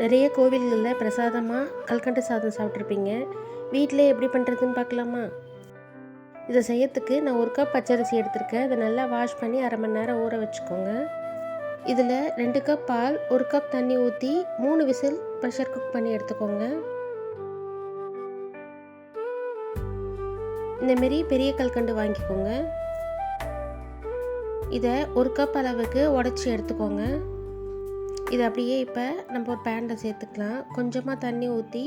நிறைய கோவில்களில் பிரசாதமாக கல்கண்டு சாதம் சாப்பிட்ருப்பீங்க. வீட்டிலே எப்படி பண்ணுறதுன்னு பார்க்கலாமா? இதை செய்யறதுக்கு நான் ஒரு கப் பச்சரிசி எடுத்திருக்கேன். இதை நல்லா வாஷ் பண்ணி அரை மணி நேரம் ஊற வச்சுக்கோங்க. இதில் ரெண்டு கப் பால் ஒரு கப் தண்ணி ஊற்றி மூணு விசில் ப்ரெஷர் குக் பண்ணி எடுத்துக்கோங்க. இந்தமாரி பெரிய கல்கண்டு வாங்கிக்கோங்க. இதை ஒரு கப் அளவுக்கு உடச்சி எடுத்துக்கோங்க. இது அப்படியே இப்போ நம்ம ஒரு பேனில் சேர்த்துக்கலாம். கொஞ்சமாக தண்ணி ஊற்றி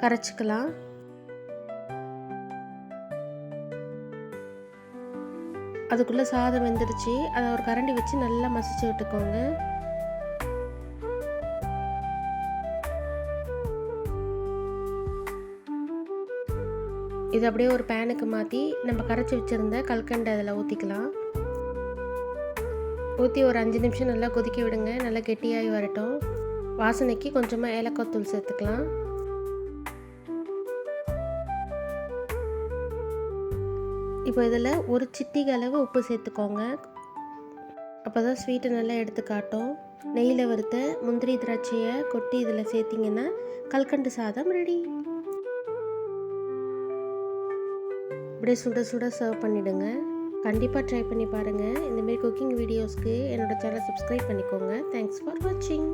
கரைச்சிக்கலாம். அதுக்குள்ளே சாதம் வெந்துடுச்சு. அதை ஒரு கரண்டி வச்சு நல்லா மசிச்சு விட்டுக்கோங்க. இது அப்படியே ஒரு பேனுக்கு மாற்றி நம்ம கரைச்சி வச்சுருந்த கல்கண்டை அதில் ஊற்றிக்கலாம் ஊற்றி ஒரு அஞ்சு நிமிஷம் நல்லா கொதிக்க விடுங்க. நல்லா கெட்டியாகி வரட்டும். வாசனைக்கு கொஞ்சமாக ஏலக்காய் தூள் சேர்த்துக்கலாம். இப்போ இதில் ஒரு சிட்டிக அளவு உப்பு சேர்த்துக்கோங்க. அப்போ தான் ஸ்வீட்டை நல்லா எடுத்து காட்டும். நெய்யில் வறுத்த முந்திரி திராட்சையை கொட்டி இதில் சேர்த்திங்கன்னா கல்கண்டு சாதம் ரெடி அப்படியே சுட சுட சர்வ் பண்ணிவிடுங்க கண்டிப்பாக ட்ரை பண்ணி பாருங்கள் இந்தமாரி குக்கிங் வீடியோஸ்க்கு என்னோடய சேனலை சப்ஸ்கிரைப் பண்ணிக்கோங்க. தேங்க்ஸ் ஃபார் வாட்சிங்